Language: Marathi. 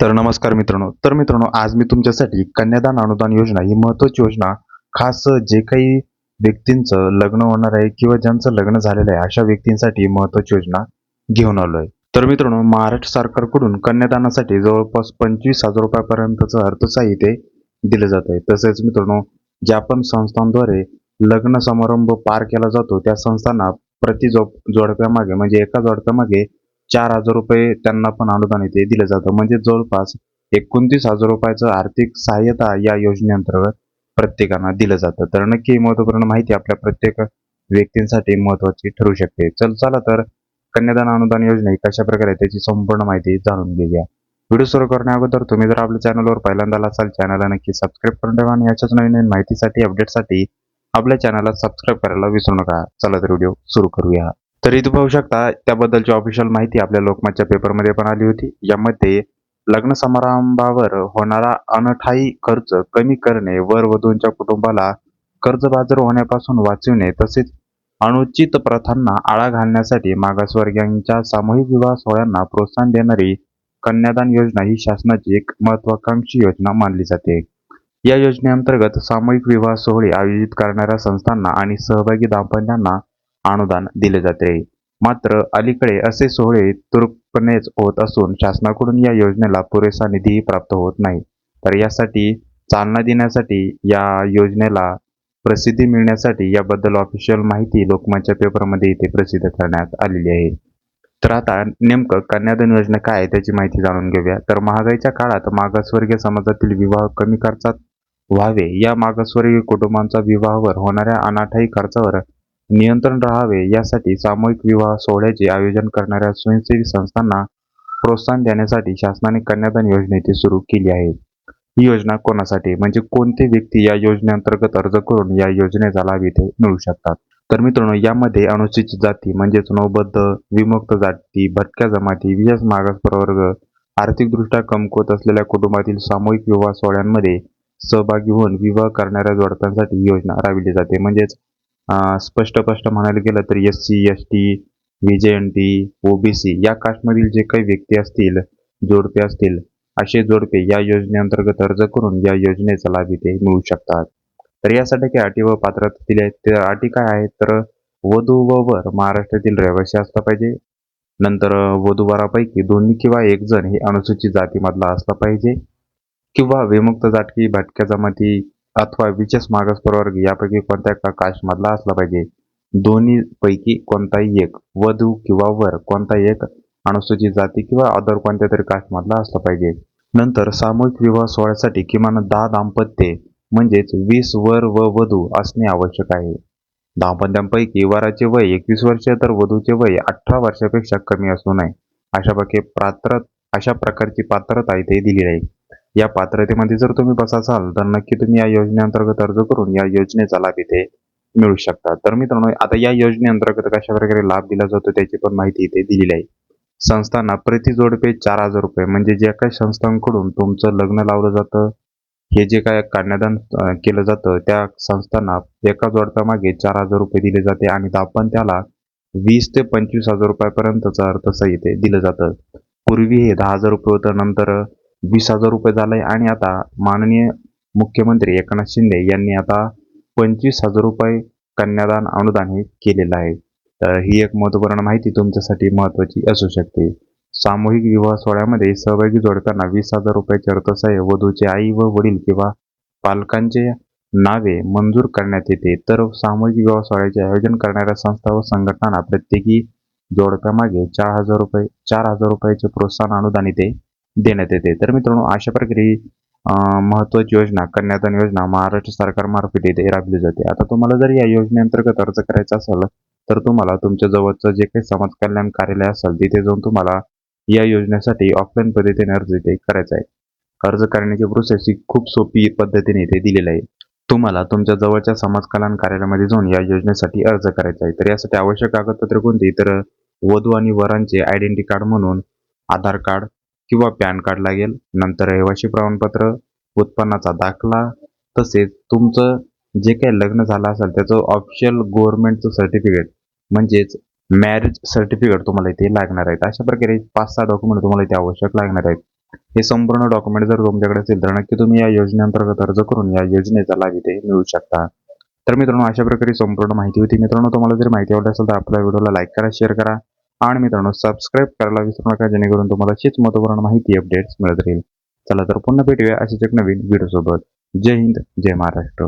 तर नमस्कार मित्रांनो. तर मित्रांनो आज मी तुमच्यासाठी कन्यादान अनुदान योजना ही महत्वाची योजना खास जे काही व्यक्तींचं लग्न होणार आहे किंवा ज्यांचं लग्न झालेलं आहे अशा व्यक्तींसाठी महत्वाची योजना घेऊन आलो आहे तर मित्रांनो महाराष्ट्र सरकारकडून कन्यादानासाठी जवळपास पंचवीस हजार रुपयापर्यंतचं अर्थसहाय्य दिलं जात आहे. तसेच मित्रांनो ज्या पण संस्थांद्वारे लग्न समारंभ पार केला जातो त्या संस्थांना प्रति जो जोडप्यामागे म्हणजे एका जोडप्यामागे चार हजार रुपये त्यांना पण अनुदान इथे दिलं जातं. म्हणजे जवळपास एकोणतीस हजार रुपयाचं आर्थिक सहाय्यता या योजनेअंतर्गत प्रत्येकांना दिलं जातं. तर नक्की महत्त्वपूर्ण माहिती आपल्या प्रत्येक व्यक्तींसाठी महत्वाची ठरू शकते. चल चला तर कन्यादान अनुदान योजना ही कशा प्रकारे आहे त्याची संपूर्ण माहिती जाणून घेऊया. व्हिडिओ सुरू करण्या अगोदर तुम्ही जर आपल्या चॅनलवर पहिल्यांदा असाल चॅनलला नक्की सबस्क्राईब करून ठेवा आणि याच्याच नवीन नवीन माहितीसाठी अपडेटसाठी आपल्या चॅनलला सबस्क्राईब करायला विसरू नका. चला तर व्हिडिओ सुरू करूया. तर इथे पाहू शकता त्याबद्दलची ऑफिशियल माहिती आपल्या लोकमतच्या पेपरमध्ये पण आली होती. यामध्ये लग्न समारंभावर होणारा अनठाई खर्च कमी करणे वर वधूंच्या कुटुंबाला कर्जबाजार होण्यापासून वाचविणे तसेच अनुचित प्रथांना आळा घालण्यासाठी मागासवर्गीयांच्या सामूहिक विवाह सोहळ्यांना प्रोत्साहन देणारी कन्यादान योजना ही शासनाची एक महत्वाकांक्षी योजना मानली जाते. या योजनेअंतर्गत सामूहिक विवाह सोहळे आयोजित करणाऱ्या संस्थांना आणि सहभागी दाम्पत्यांना अनुदान दिले जाते. मात्र अलीकडे असे सोहळे तुर्कपणेच होत असून शासनाकडून या योजनेला पुरेसा निधीही प्राप्त होत नाही. तर यासाठी चालना देण्यासाठी या योजनेला प्रसिद्धी मिळण्यासाठी याबद्दल ऑफिशियल माहिती लोकमतच्या पेपरमध्ये इथे प्रसिद्ध करण्यात आलेली आहे. तर आता नेमकं कन्यादान योजना काय आहे त्याची माहिती जाणून घेऊया. तर महागाईच्या काळात मागासवर्गीय समाजातील विवाह कमी खर्चात व्हावे. या मागासवर्गीय कुटुंबांचा विवाहावर होणाऱ्या अनाठाई खर्चावर नियंत्रण राहावे यासाठी सामूहिक विवाह सोहळ्याचे आयोजन करणाऱ्या स्वयंसेवी संस्थांना प्रोत्साहन देण्यासाठी शासनाने कन्यादान योजनेची सुरू केली आहे. ही योजना कोणासाठी? म्हणजे कोणती व्यक्ती या योजनेअंतर्गत अर्ज करून या योजनेचा लाभ इथे मिळू शकतात? तर मित्रांनो यामध्ये अनुसूचित जाती म्हणजेच नौबद्ध विमुक्त जाती भटक्या जमाती विशेष मागास प्रवर्ग आर्थिकदृष्ट्या कमकुवत असलेल्या कुटुंबातील सामूहिक विवाह सोहळ्यांमध्ये सहभागी होऊन विवाह करणाऱ्या जोडप्यांसाठी ही योजना राबविली जाते. म्हणजेच स्पष्ट स्पष्ट म्हणायला गेलं तर S C S T V J N T OBC या कास्टमधील जे काही व्यक्ती असतील जोडपे असतील असे जोडपे या योजनेअंतर्गत अर्ज करून या योजनेचा लाभ इथे मिळू शकतात. तर यासाठी काही अटी व पात्रता दिल्या आहेत. त्या अटी काय आहेत? तर वधू व वर महाराष्ट्रातील रहिवासी असला पाहिजे. नंतर वधूवरापैकी दोन्ही किंवा एक जण हे अनुसूचित जातीमधला असला पाहिजे. किंवा विमुक्त जाटकी भटक्या जमाती अथवा विशेष मागास प्रवर्ग यापैकी कोणत्या का कास्टमधला असला पाहिजे? दोन्ही पैकी कोणताही एक वधू किंवा वर कोणताही एक अनुसूचित जाती किंवा अदर कोणत्या तरी कास्टमधला असला पाहिजे. नंतर सामूहिक विवाह सोहळ्यासाठी किमान दहा दाम्पत्ये म्हणजेच वीस वर व वधू असणे आवश्यक आहे. दाम्पत्यांपैकी वराचे वय एकवीस वर्ष तर वधूचे वय अठरा वर्षापेक्षा कमी असू नये. अशा प्रकारे पात्र अशा प्रकारची पात्रता इथे दिली आहे. या पात्रतेमध्ये जर तुम्ही बसा असाल तर नक्की तुम्ही या योजनेअंतर्गत अर्ज करून या योजनेचा लाभ इथे मिळू शकता. तर मित्रांनो आता या योजनेअंतर्गत कशा प्रकारे लाभ दिला जातो त्याची पण माहिती इथे दिलेली आहे. संस्थांना प्रति जोडपे चार हजार रुपये म्हणजे ज्या काही संस्थांकडून तुमचं लग्न लावलं जातं हे जे काय कन्यादान केलं जातं त्या संस्थांना एका जोडप्यामागे चार हजार रुपये दिले जाते आणि आपण त्याला वीस ते पंचवीस हजार रुपयापर्यंतचं अर्थसहाय्य दिलं जातं. पूर्वी हे दहा हजार रुपये होतं नंतर वीस हजार रुपये झालंय आणि आता माननीय मुख्यमंत्री एकनाथ शिंदे यांनी आता पंचवीस हजार रुपये कन्यादान अनुदान हे केलेलं आहे. तर ही एक महत्त्वपूर्ण माहिती तुमच्यासाठी महत्वाची असू शकते. सामूहिक विवाह सोहळ्यामध्ये सहभागी जोडप्यांना वीस हजार रुपयाचे अर्थसहाय्य वधूचे आई व वडील किंवा पालकांचे नावे मंजूर करण्यात येते. तर सामूहिक विवाह सोहळ्याचे आयोजन करणाऱ्या संस्था व संघटनांना प्रत्येकी जोडप्यामागे चार हजार रुपये चार हजार रुपयाचे प्रोत्साहन अनुदान इथे देण्यात येते. तर मित्रांनो अशा प्रकारे महत्वाची योजना कन्यादान योजना महाराष्ट्र सरकारमार्फत इथे राबली जाते. आता तुम्हाला जर या योजनेअंतर्गत अर्ज करायचा असेल तर तुम्हाला तुमच्या जवळचं जे काही समाज कल्याण कार्यालय असेल तिथे जाऊन तुम्हाला या योजनेसाठी ऑफलाईन पद्धतीने अर्ज इथे करायचा आहे. अर्ज करण्याची प्रोसेस ही खूप सोपी पद्धतीने इथे दिलेली आहे. तुम्हाला तुमच्या जवळच्या समाज कल्याण कार्यालयामध्ये जाऊन या योजनेसाठी अर्ज करायचा आहे. तर यासाठी आवश्यक कागदपत्रे कोणती? तर वधू आणि वरांचे आयडेंटिटी कार्ड म्हणून आधार कार्ड किंवा पॅन कार्ड लागेल नंतर रहिवासी प्रमाणपत्र उत्पन्नाचा दाखला तसेच तुमचं जे काही लग्न झालं असेल त्याचं ऑफिशियल गव्हर्नमेंटचं सर्टिफिकेट म्हणजेच मॅरेज सर्टिफिकेट तुम्हाला इथे लागणार आहेत. अशा प्रकारे पाच सहा डॉक्युमेंट तुम्हाला इथे आवश्यक लागणार आहेत. हे संपूर्ण डॉक्युमेंट जर तुमच्याकडे असेल तर नक्की तुम्ही या योजनेअंतर्गत अर्ज करून या योजनेचा लाभ इथे मिळू शकता. तर मित्रांनो अशा प्रकारे संपूर्ण माहिती होती. मित्रांनो तुम्हाला जर माहिती आवडली असेल तर आपल्या व्हिडिओला लाईक करा शेअर करा. आणि मित्रांनो सबस्क्राईब करायला विसरू नका जेणेकरून तुम्हाला अशीच महत्त्वपूर्ण माहिती अपडेट्स मिळत राहील. चला तर पुन्हा भेटूया अशीच एक नवीन व्हिडिओसोबत जय हिंद जय महाराष्ट्र.